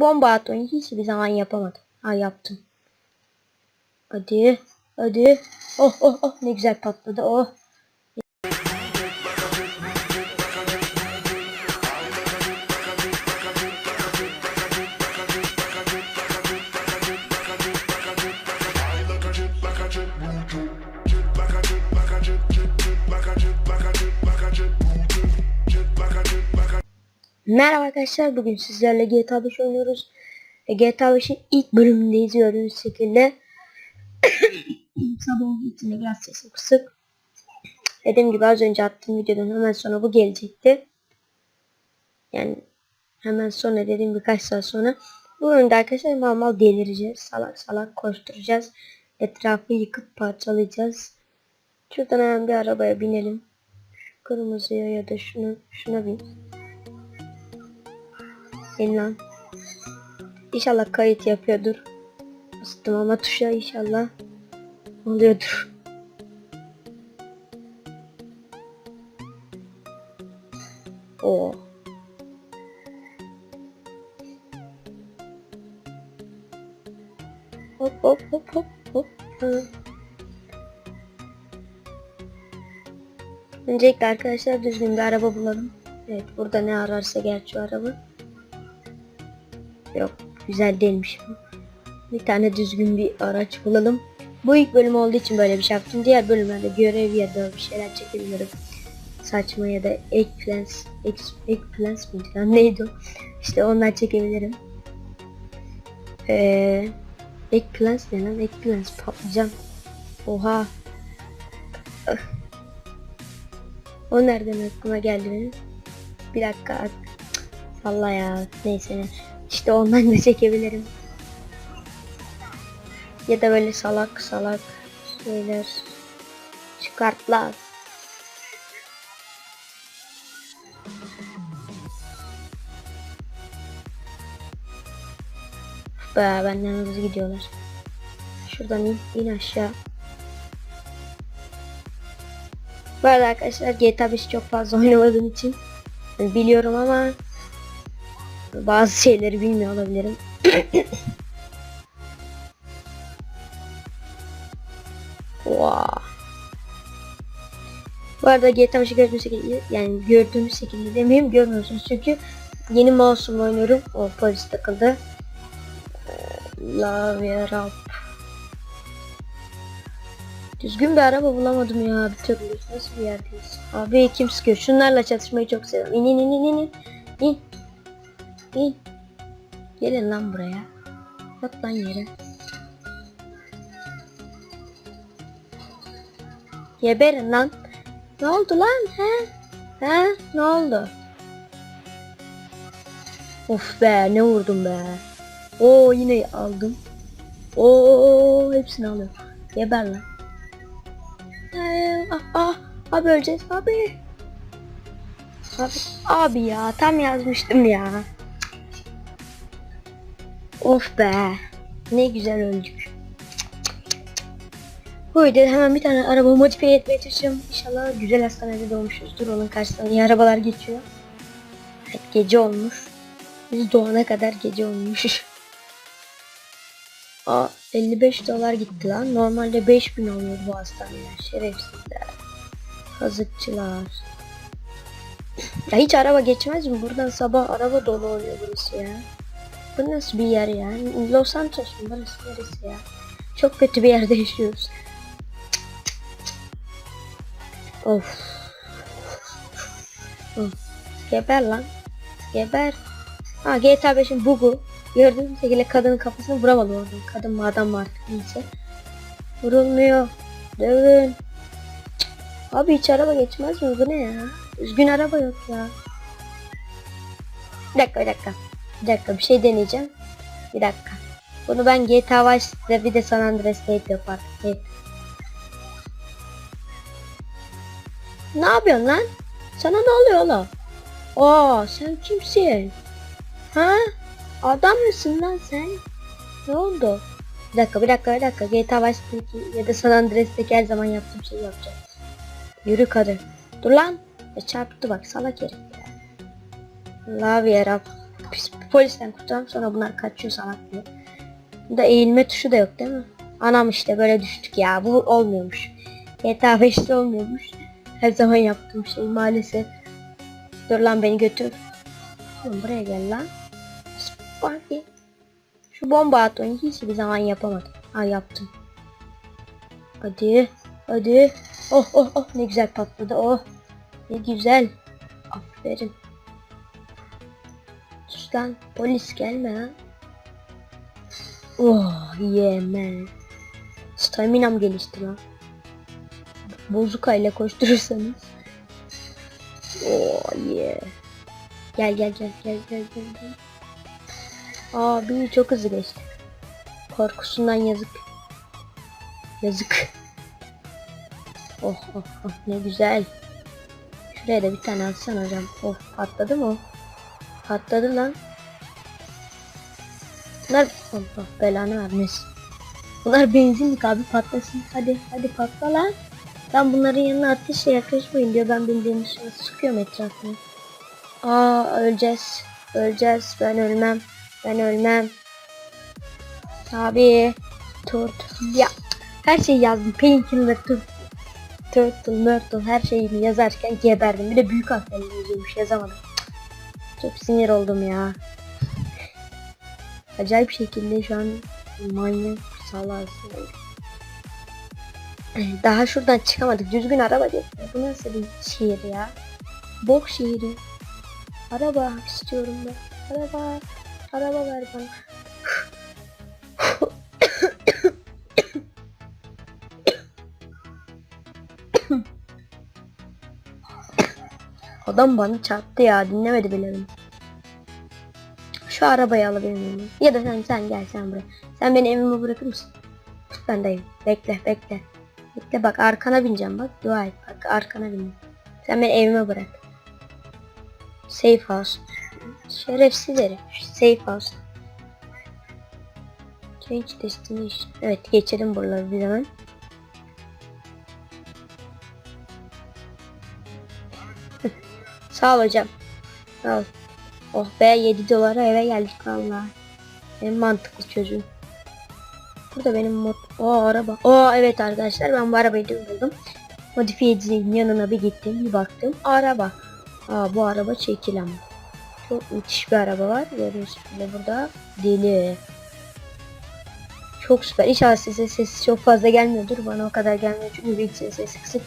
bomba atmayı hiçbir zaman yapamadım. Ha yaptım. Hadi. Hadi. Oh oh oh ne güzel patladı. Oh. Merhaba arkadaşlar bugün sizlerle GTA 5 oynuyoruz. GTA 5'in ilk bölümündeyiz gördüğünüz şekilde. Sabah olduğu için biraz sesim kısık. Dediğim gibi az önce attığım videodan hemen sonra bu gelecekti. Yani hemen sonra dediğim birkaç saat sonra. Bu bölümde arkadaşlar mal mal delireceğiz. Salak salak koşturacağız. Etrafı yıkıp parçalayacağız. Şuradan hemen bir arabaya binelim. Şu kırmızıya ya da şunu şuna bin. Lan. İnşallah kayıt yapıyordur. Bastım ama tuşa inşallah oluyordur. O. Hop hop hop hop hop. Öncelikle arkadaşlar düzgün bir araba bulalım. Evet burada ne ararsa gerçi araba. Yok güzel değilmiş. Bir tane düzgün bir araç bulalım. Bu ilk bölüm olduğu için böyle bir şey yaptım. Diğer bölümlerde görev ya da bir şeyler çekebilirim. Saçma ya da eggplants, egg, eggplants mıydı lan neydi o? İşte onlar çekebilirim. Eee eggplants ne lan? Eggplants patlıcan. Oha. Ah. O nereden aklıma geldi benim? Bir dakika. Salla ya. Neyse. İşte ondan da çekebilirim. Ya da böyle salak salak şeyler çıkartlar. Be benden hızlı gidiyorlar. Şuradan in, in aşağı. Bu arada arkadaşlar GTA 5 çok fazla oynamadığım için biliyorum ama bazı şeyleri bilmiyor olabilirim. wow. Bu arada GTA 5'i gördüğünüz şekilde yani gördüğünüz şekilde demeyeyim görmüyorsunuz çünkü yeni mouse'umla oynuyorum. O polis takıldı. Love up. Düzgün bir araba bulamadım ya bir türlü. Nasıl bir yerdeyiz? Abi kim sıkıyor? Şunlarla çatışmayı çok seviyorum. İn in in in in. İn. İn. Gelin lan buraya. Yat lan yere. Geberin lan. Ne oldu lan he? He? Ne oldu? Of be ne vurdum be. Oo yine aldım. Oo hepsini alıyorum. Geber lan. Ee, ah, ah, abi öleceğiz abi. Abi, abi ya tam yazmıştım ya. Of be. Ne güzel öldük. Videoda hemen bir tane araba modifiye etmeye çalışacağım. İnşallah güzel hastanede doğmuşuzdur. Onun karşısından iyi arabalar geçiyor. Evet gece olmuş. Biz doğana kadar gece olmuş. Aa 55 dolar gitti lan. Normalde 5000 oluyor bu hastaneler. Şerefsizler. Kazıkçılar. Ya hiç araba geçmez mi? Buradan sabah araba dolu oluyor burası ya. Bu nasıl bir yer ya? Los Santos mu? Burası neresi ya? Çok kötü bir yerde yaşıyoruz. Of. of. Geber lan. Geber. Ha GTA 5'in bugu. Gördüğünüz şekilde kadının kafasını vuramadım orada. Kadın mı adam mı artık neyse. Vurulmuyor. Dövün. Abi hiç araba geçmez mi? Bu ne ya? Üzgün araba yok ya. Bir dakika bir dakika. Bir dakika bir şey deneyeceğim. Bir dakika. Bunu ben GTA Vice'de bir de San Andreas'te yapardım. Evet. Ne yapıyorsun lan? Sana ne oluyor oğlum? Aa sen kimsin? Ha? Adam mısın lan sen? Ne oldu? Bir dakika bir dakika bir dakika. GTA Vice'deki ya da San Andreas'teki her zaman yaptığım şeyi yapacağım. Yürü kadın. Dur lan. Ya çarptı bak salak herif. Love pis polisten kurtulalım sonra bunlar kaçıyor salak diye. Bunda eğilme tuşu da yok değil mi? Anam işte böyle düştük ya bu olmuyormuş. GTA 5'te olmuyormuş. Her zaman yaptığım şey maalesef. Dur lan beni götür. Buraya gel lan. Sparky. Şu bomba atmayı hiçbir zaman yapamadım. Ha yaptım. Hadi. Hadi. Oh oh oh ne güzel patladı oh. Ne güzel. Aferin. Sus polis gelme lan. Oh yeah man. Staminam gelişti lan. Bozuka ile koşturursanız. Oh yeah. Gel gel gel gel gel gel. gel. Abi çok hızlı geçti. Korkusundan yazık. Yazık. Oh oh oh ne güzel. Şuraya da bir tane atsan hocam. Oh patladı mı? Patladı lan. Bunlar Allah belanı vermesin. Bunlar benzinlik abi patlasın. Hadi hadi patla lan. Ben bunların yanına ateşle yaklaşmayın diyor. Ben bildiğim dışında sıkıyorum etrafını. Aa öleceğiz. Öleceğiz. Ben ölmem. Ben ölmem. Abi. Turt. Ya. Her şeyi yazdım. Painkiller, turt. Turtle, Myrtle her şeyini yazarken geberdim. Bir de büyük harflerle yazıyormuş yazamadım. Çok sinir oldum ya. Acayip şekilde şu an manyak salası. Daha şuradan çıkamadık. Düzgün araba değil. Bu nasıl bir şehir ya? Bok şehri. Araba istiyorum ben. Araba. Araba ver bana. Adam bana çarptı ya dinlemedi bile beni. Şu arabayı alabilir miyim? Ya da sen sen gel sen buraya. Sen beni evime bırakır mısın? Ben deyim. Bekle bekle. Bekle bak arkana bineceğim bak. Dua et bak arkana bineceğim. Sen beni evime bırak. Safe house. Şerefsiz herif. Safe house. Change destination. Evet geçelim buraları bir zaman. Sağ ol hocam. Sağ ol. Oh be 7 dolara eve geldik valla. En mantıklı çocuğum. Burada benim mod... O araba. O evet arkadaşlar ben bu arabayı dün buldum. Modifiyecinin yanına bir gittim bir baktım. Araba. Aa bu araba çekilen. Çok müthiş bir araba var. Gördüğünüz gibi burada deli. Çok süper. İnşallah size sesi çok fazla gelmiyordur. Bana o kadar gelmiyor çünkü bilgisayar sesi kısık.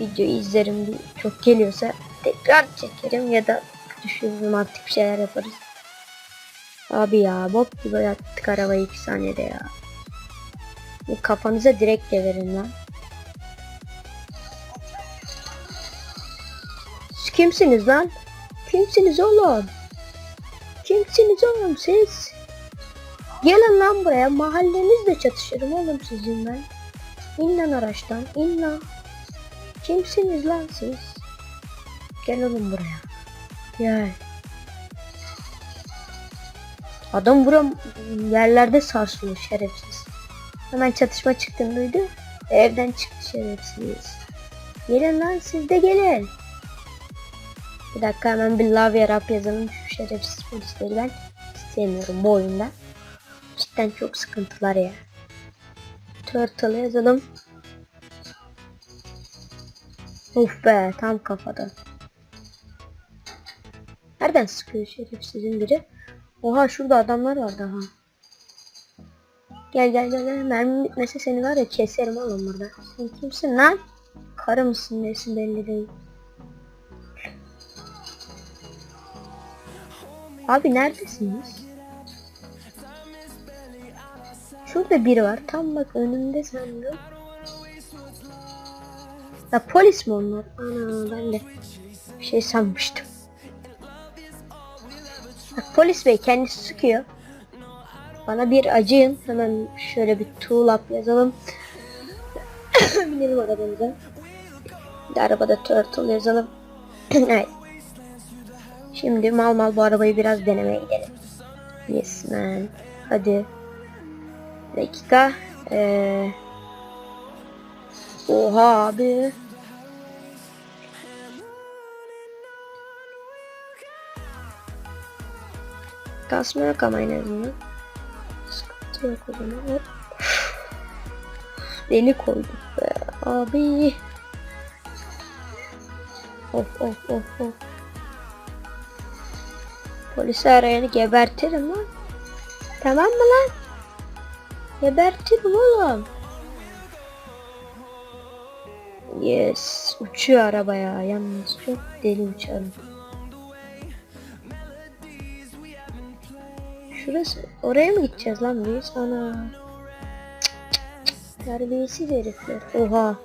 Videoyu izlerim çok geliyorsa tekrar çekerim ya da düşürürüm artık bir şeyler yaparız. Abi ya bok gibi yaptık arabayı 2 saniyede ya. Bu kafanıza direkt de verin lan. Kimsiniz lan? Kimsiniz oğlum? Kimsiniz oğlum siz? Gelin lan buraya mahallenizle çatışırım oğlum sizin ben. İn lan araçtan in lan. Kimsiniz lan siz? Gel oğlum buraya. Gel. Adam buram yerlerde sarsılıyor şerefsiz. Hemen çatışma çıktığını duydu. Evden çıktı şerefsiz. Gelin lan siz de gelin. Bir dakika hemen bir love rap yazalım şu şerefsiz polisleri ben istemiyorum bu oyunda. Cidden çok sıkıntılar ya. Turtle yazalım. Of be tam kafada. Nereden sıkıyor şerefsizin biri? Oha şurada adamlar var daha. Gel gel gel gel. Mermi bitmese seni var ya keserim oğlum burada. Sen kimsin lan? Karı mısın nesin belli değil. Abi neredesiniz? Şurada biri var. Tam bak önümde sandım. Ya polis mi onlar? Ana ben de bir şey sanmıştım. Bak polis bey kendisi sıkıyor. Bana bir acıyın. Hemen şöyle bir tool up yazalım. Binelim arabamıza. Bir de arabada turtle yazalım. evet. Şimdi mal mal bu arabayı biraz denemeye gidelim. Yes man. Hadi. Dakika. Ee... Oha abi. Kasma yok ama azından. Sıkıntı yok o zaman. Hop. Deli koyduk be abi. Of of of of. Polisi arayanı gebertirim lan. Tamam mı lan? Gebertirim oğlum. Yes. Uçuyor araba ya. Yalnız çok deli uçarım. Şurası. Oraya mı gideceğiz lan biz? Ana. Terbiyesiz herifler. Oha.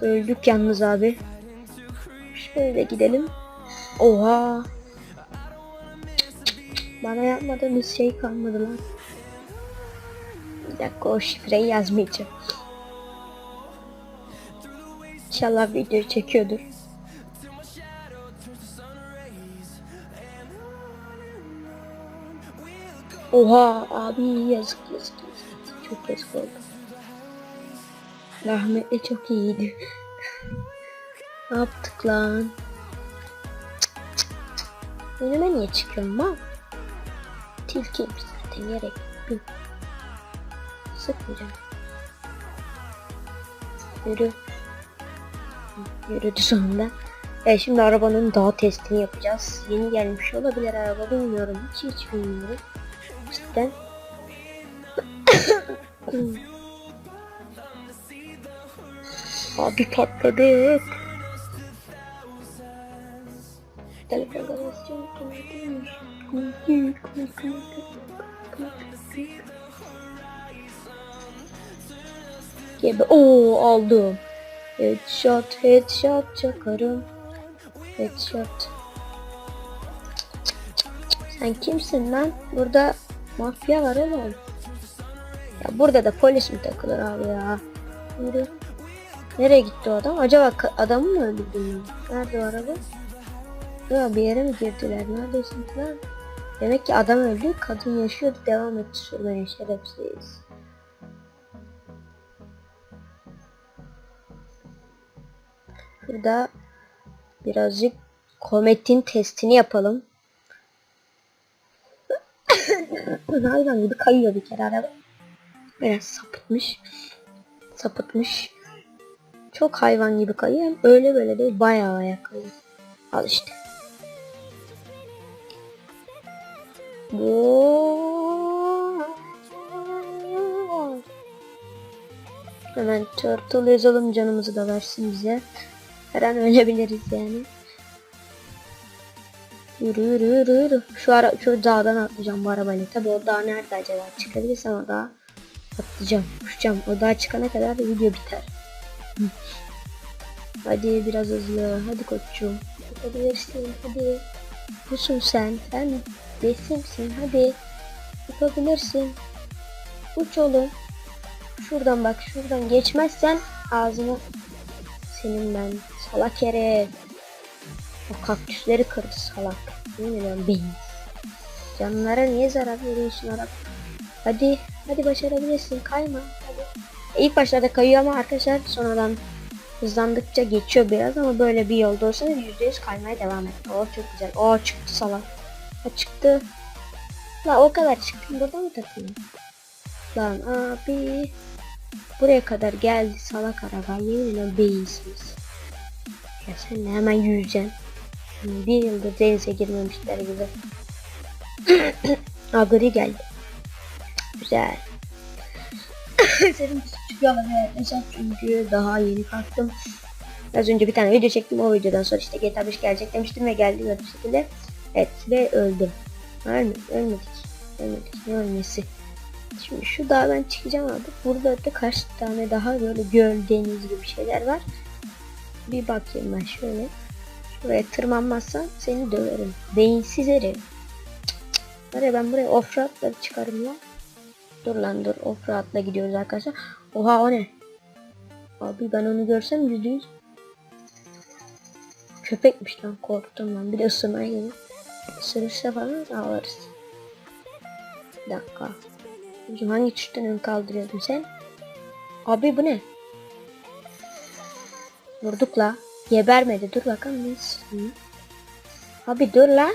Öldük yalnız abi. Şöyle gidelim. Oha. Bana yapmadığınız şey kalmadı lan. Bir dakika o şifreyi yazmayacağım. İnşallah video çekiyordur. Oha abi yazık yazık yazık. Çok yazık oldu. Rahmetli çok iyiydi. ne yaptık lan? Önüme niye çıkıyorum lan? Tilkiyim zaten gerek. yok. Sıkmayacağım. Yürü. Yürüdü sonunda. E şimdi arabanın daha testini yapacağız. Yeni gelmiş olabilir araba bilmiyorum. Hiç hiç bilmiyorum. Cidden. Abi patladık. Telefonda basacağım. Gibi. Oo aldım. Headshot, headshot çakarım. Headshot. Sen kimsin lan? Burada mafya var oğlum. Ya burada da polis mi takılır abi ya? Nereye, nereye gitti o adam? Acaba adamı mı öldürdün? Nerede o araba? Ya bir yere mi girdiler? Neredesin lan? Demek ki adam öldü, kadın yaşıyordu, devam etti sürmeye şerefsiz. Burada birazcık kometin testini yapalım. Hayvan gibi kayıyor bir kere araba. Biraz sapıtmış. Sapıtmış. Çok hayvan gibi kayıyor. Hem öyle böyle değil bayağı bayağı kayıyor. Al işte. Hemen turtle yazalım canımızı da versin bize. Her an ölebiliriz yani. Yürü yürü yürü yürü. Şu ara şu dağdan atlayacağım bu arabayla. Tabi o dağ nerede acaba? Çıkabilirsem o dağa atlayacağım. Uçacağım. O dağa çıkana kadar da video biter. Hadi biraz hızlı. Hadi koçum. Yapabilirsin. Hadi. Busun sen. Sen resimsin. Hadi. Yapabilirsin. Uç oğlum. Şuradan bak. Şuradan geçmezsen ağzını senin ben salak yere. O kaktüsleri kırdı salak. Bilmiyorum beyin. Canlara niye zarar veriyorsun Arap? Hadi, hadi başarabilirsin. Kayma. Hadi. İlk başlarda kayıyor ama arkadaşlar sonradan hızlandıkça geçiyor biraz ama böyle bir yolda olsanız %100 kaymaya devam et. Oh çok güzel. Oh çıktı salak. Ha çıktı. La o kadar çıktım burada mı takılayım? Lan abi. Buraya kadar geldi salak araba. Yemin ederim beyinsiniz. Ya sen hemen yüzeceksin. Bir yıldır denize girmemişler gibi. Agri geldi. Güzel. Senin küçük evet. çünkü daha yeni kalktım. Az önce bir tane video çektim. O videodan sonra işte GTA 5 gelecek demiştim ve geldi böyle bir şekilde. Evet ve öldüm. Mı? Ölmedik. Ölmedik. Ne ölmesi? Şimdi şu dağdan çıkacağım abi. Burada da kaç tane daha böyle göl, deniz gibi şeyler var. Bir bakayım ben şöyle. Buraya tırmanmazsan seni döverim. Beyinsiz herif. Var ben buraya offroad'la çıkarım lan. Dur lan dur offroad'la gidiyoruz arkadaşlar. Oha o ne? Abi ben onu görsem yüzde yüz. Köpekmiş lan korktum lan. Bir de ısırmaya gelir. Isırırsa falan ağlarız. Bir dakika. Bizim hangi tuştan ön kaldırıyordun sen? Abi bu ne? Vurduk la. Gebermedi. Dur bakalım ne istiyor? Abi dur lan.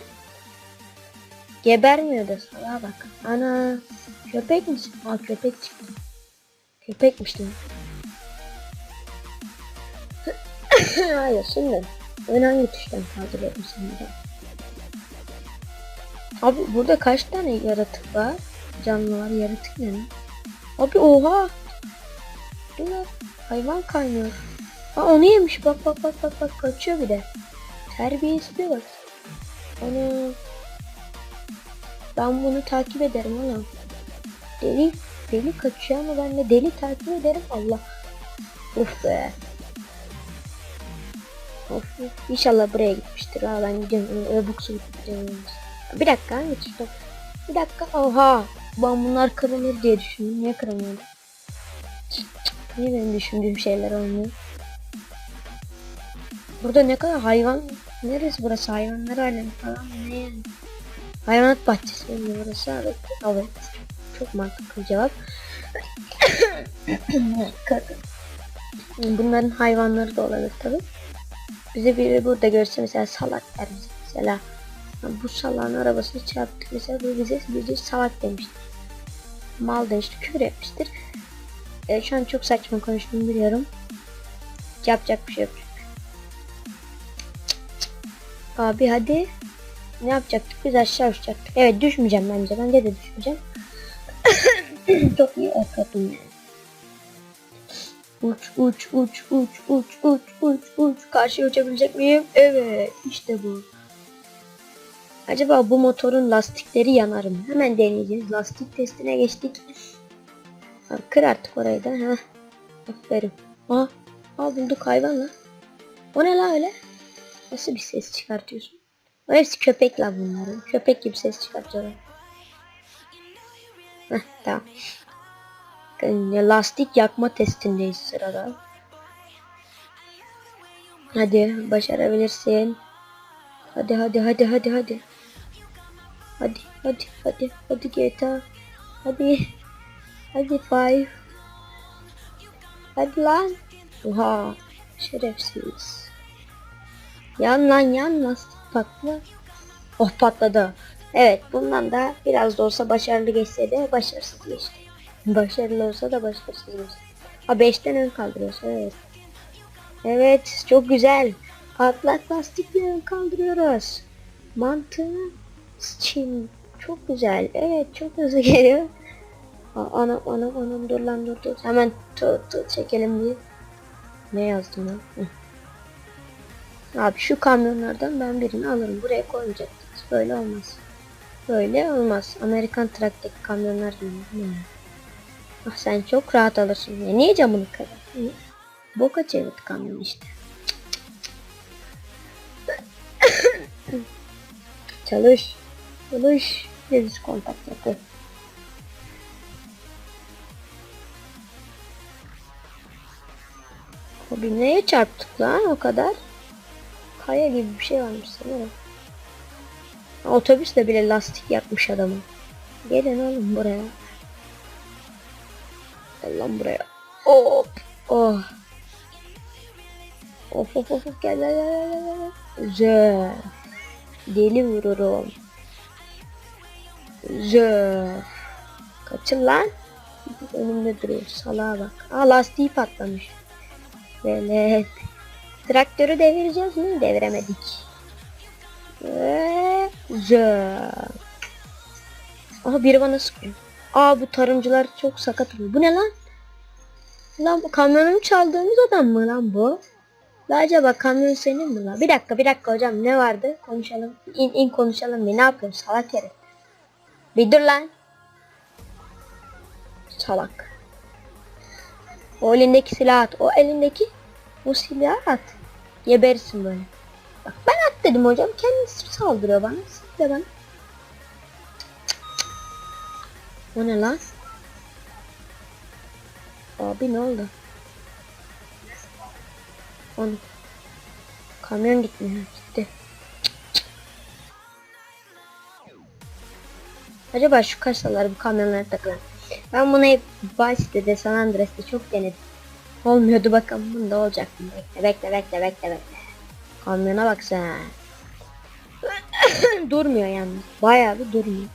Gebermiyor da salağa bak. Ana köpek misin? Aa köpek çıktı. Köpekmiş lan. Hayır şimdi. Hangi tuştan kaldırıyorum seni de? Abi burada kaç tane yaratık var? Canlı var yaratık ne? Abi oha. Dur. Hayvan kaynıyor. Aa onu yemiş bak bak bak bak bak kaçıyor bir de. Terbiyesizliğe bak. Ana. Ben bunu takip ederim oğlum. Deli deli kaçıyor ama ben de deli takip ederim Allah. Uf be. Of, of. İnşallah buraya gitmiştir. Ha ben gidiyorum. Öbuksu gideceğim. Bir dakika hangi tuşta? Bir dakika. Oha. Ben bunlar kırılır diye düşündüm. Niye kırılmıyor? Niye benim düşündüğüm şeyler olmuyor? Burada ne kadar hayvan neresi burası hayvanlar alemi falan ne? Hayvanat bahçesi mi burası evet. Evet. Çok mantıklı cevap. Bunların hayvanları da olabilir tabi. Bize biri burada görse mesela salak der. Mesela bu salağın arabasını çarptık mesela bu bize bize salak demiştir. Mal demiştir, küfür etmiştir. E, şu an çok saçma konuştuğumu biliyorum. Yapacak bir şey yok. Abi hadi. Ne yapacaktık? Biz aşağı uçacaktık. Evet düşmeyeceğim bence. Bence de düşmeyeceğim. Çok iyi atladım yani. Uç uç uç uç uç uç uç uç. Karşıya uçabilecek miyim? Evet. işte bu. Acaba bu motorun lastikleri yanar mı? Hemen deneyeceğiz. Lastik testine geçtik. Ha, kır artık orayı da. Heh. Aferin. Aa, aa bulduk hayvanla. O ne la öyle? Nasıl bir ses çıkartıyorsun? O hepsi köpek la bunların. Köpek gibi ses çıkartıyorlar. Heh, tamam. Lastik yakma testindeyiz sırada. Hadi başarabilirsin. Hadi hadi hadi hadi hadi. Hadi hadi hadi hadi GTA. Hadi. Hadi five. Hadi lan. Oha. Şerefsiz. Yan lan yan lastik patla. Oh patladı. Evet bundan da biraz da olsa başarılı geçse de başarısız geçti. Başarılı olsa da başarısız geçti. Ha 5'ten ön kaldırıyorsa evet. Evet çok güzel. Patlak lastikle ön kaldırıyoruz. Mantığı Çin çok güzel. Evet çok hızlı geliyor. Anam anam anam dur lan dur dur. Hemen tut tut çekelim diye. Ne yazdım lan? Abi şu kamyonlardan ben birini alırım. Buraya koymayacaktınız. Böyle olmaz. Böyle olmaz. Amerikan trakteki kamyonlar gibi. Hmm. Ah sen çok rahat alırsın. Ya niye camını kırdın? Boka çevirdi kamyon işte. Çalış. Çalış. Deniz kontak yapı. Abi neye çarptık lan o kadar? Kaya gibi bir şey varmış sanırım. Otobüsle bile lastik yapmış adamı. Gelin oğlum buraya. Gel lan buraya. Hop. Oh. Of of of gel gel gel gel gel. Güzel. Deli vururum. Güzel. Kaçın lan. Önümde duruyor. Salağa bak. Aa lastiği patlamış. Evet. Traktörü devireceğiz mi? Deviremedik. Ve güzel. Aha biri bana sıkıyor. Aa bu tarımcılar çok sakat oluyor. Bu ne lan? Lan bu kamyonumu çaldığımız adam mı lan bu? La acaba kamyon senin mi lan? Bir dakika bir dakika hocam ne vardı? Konuşalım. İn in konuşalım bir ne yapıyorsun salak herif. Bir dur lan. Salak. O elindeki silah at. O elindeki o silah at. Gebersin böyle. Bak ben at dedim hocam. Kendisi saldırıyor bana. Siz de bana. O ne lan? Abi ne oldu? Onu. Kamyon gitmiyor. Gitti. Acaba şu kasalar bu kamyonlara takılan. Ben bunu hep Vice City'de San Andreas'te çok denedim. Olmuyordu bakalım bunda olacak mı? Bekle bekle bekle bekle bekle. Kamyona bak sen. durmuyor yani. Bayağı bir durmuyor.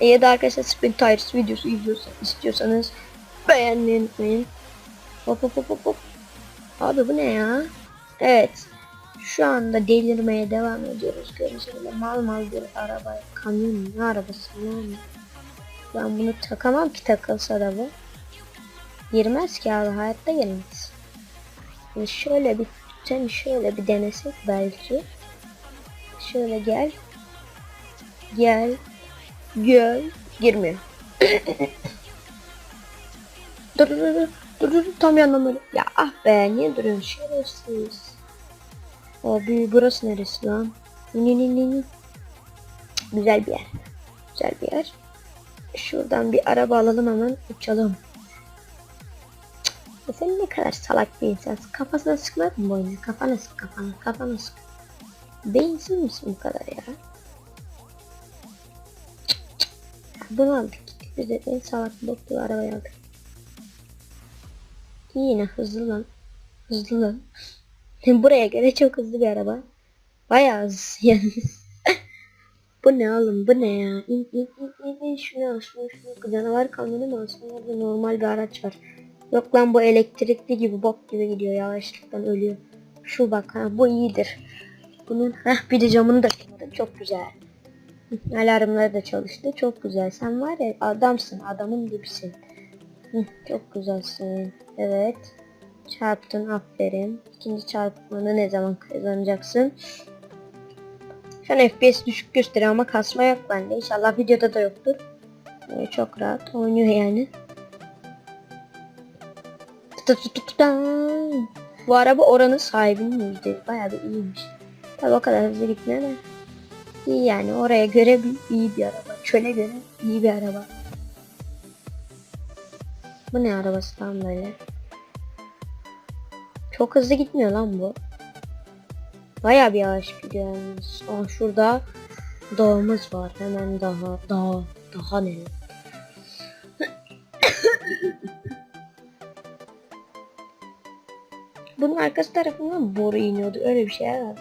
E ya da arkadaşlar Spin Tires videosu izliyorsanız, istiyorsanız beğenmeyi unutmayın. Hop hop hop hop hop. Abi bu ne ya? Evet. Şu anda delirmeye devam ediyoruz. Görüntüyle mal mal bir araba. Kamyon ne arabası ne? Ben bunu takamam ki takılsa da bu. Girmez ki abi hayatta girmez. Şimdi şöyle bir sen şöyle bir denesek belki. Şöyle gel. Gel. Gel. Girmiyor. dur dur dur. Dur dur tam böyle. Ya ah be niye duruyorsun şerefsiz. Abi burası neresi lan? Ni ni ni ni. Güzel bir yer. Güzel bir yer. Şuradan bir araba alalım hemen uçalım. Ya sen ne kadar salak bir insansın. Kafasına sıkmak mı bu oyunu? Kafana sık kafana. Kafana sık. Beyinsiz misin bu kadar ya? Bunu aldık. Biz de en salak bok gibi arabayı aldık. İyi yine hızlı lan. Hızlı lan. Buraya göre çok hızlı bir araba. Bayağı hızlı yalnız. bu ne oğlum bu ne ya? İn in in in, in. şunu al şunu şunu. Canavar kamyonu mu alsın? Normal bir araç var. Yok lan bu elektrikli gibi bok gibi gidiyor yavaşlıktan ölüyor. Şu bak ha bu iyidir. Bunun heh bir de camını da kırmadım çok güzel. Hı, Alarmları da çalıştı çok güzel. Sen var ya adamsın adamın gibisin. Çok güzelsin. Evet. Çarptın aferin. İkinci çarpmanı ne zaman kazanacaksın? Şu an FPS düşük gösteriyor ama kasma yok bende. İnşallah videoda da yoktur. Ee, çok rahat oynuyor yani. Bu araba oranın sahibinin yüzde bayağı bir iyiymiş. Tabi o kadar hızlı gitmiyor da. İyi yani oraya göre bir, iyi bir araba. Çöle göre iyi bir araba. Bu ne arabası tam böyle? Çok hızlı gitmiyor lan bu. Bayağı bir yavaş gidiyor yalnız. Aa şurada dağımız var. Hemen daha daha daha ne? Bunun arkası tarafından boru iniyordu. Öyle bir şey herhalde.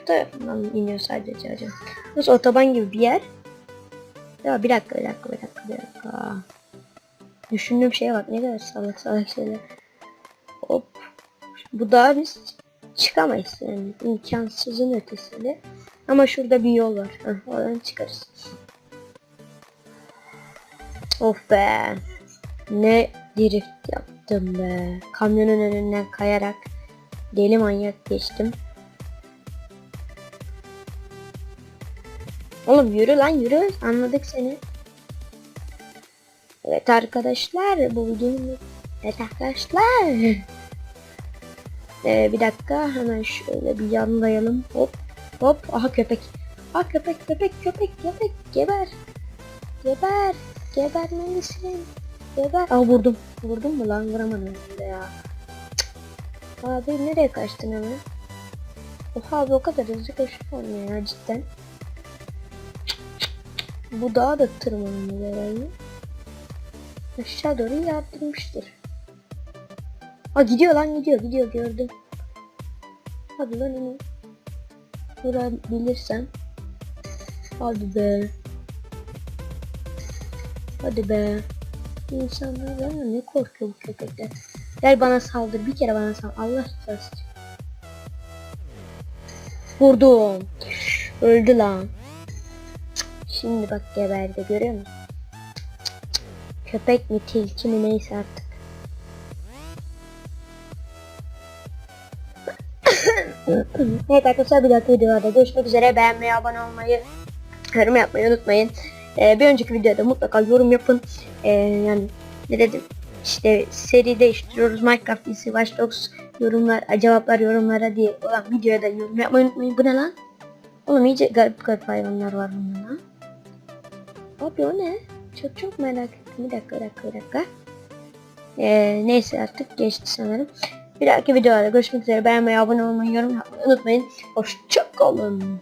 Bu tarafından iniyor sadece acaba. Burası otoban gibi bir yer. Ya bir dakika bir dakika bir dakika bir dakika. Düşündüğüm şeye bak ne kadar salak salak şeyler. Hop. Bu dağa biz çıkamayız yani imkansızın ötesinde. Ama şurada bir yol var. Heh, oradan çıkarız. Of be. Ne drift yaptım be. Kamyonun önünden kayarak deli manyak geçtim. Oğlum yürü lan yürü. Anladık seni. Evet arkadaşlar bu videonun Evet arkadaşlar. Ee, bir dakika hemen şöyle bir yanlayalım. Hop hop. Aha köpek. Aha köpek köpek köpek köpek. Geber. Geber. Gebermelisin. Geber. Aa vurdum. Vurdum mu lan? Vuramadım ya. Abi nereye kaçtın hemen? Oha abi o kadar hızlı mu ya cidden? Bu daha da tırmanıyor herhalde. Aşağı doğru yardırmıştır. Aa gidiyor lan gidiyor gidiyor gördüm. Hadi lan onu vurabilirsem. Hadi be. Hadi be. İnsanlar ne korkuyor bu köpekler. Gel bana saldır bir kere bana saldır. Allah rızası. Vurdum. Öldü lan. Şimdi bak geberdi görüyor musun? Köpek mi tilki mi neyse artık. evet arkadaşlar bir dahaki videolarda görüşmek üzere. Beğenmeyi, abone olmayı, yorum yapmayı unutmayın. Ee, bir önceki videoda mutlaka yorum yapın. Ee, yani ne dedim? İşte seri değiştiriyoruz. Minecraft DC Watch Dogs yorumlar, cevaplar yorumlara diye olan videoya da yorum yapmayı unutmayın. Bu ne lan? Oğlum iyice garip garip hayvanlar var bunda lan. Abi o ne? Çok çok merak ettim. Bir dakika bir dakika bir dakika. Ee, neyse artık geçti sanırım. Bir dahaki videolarda görüşmek üzere. Beğenmeyi, abone olmayı, yorum yapmayı unutmayın. Hoşçakalın.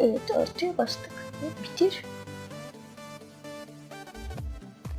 Evet ortaya bastık. Bitir.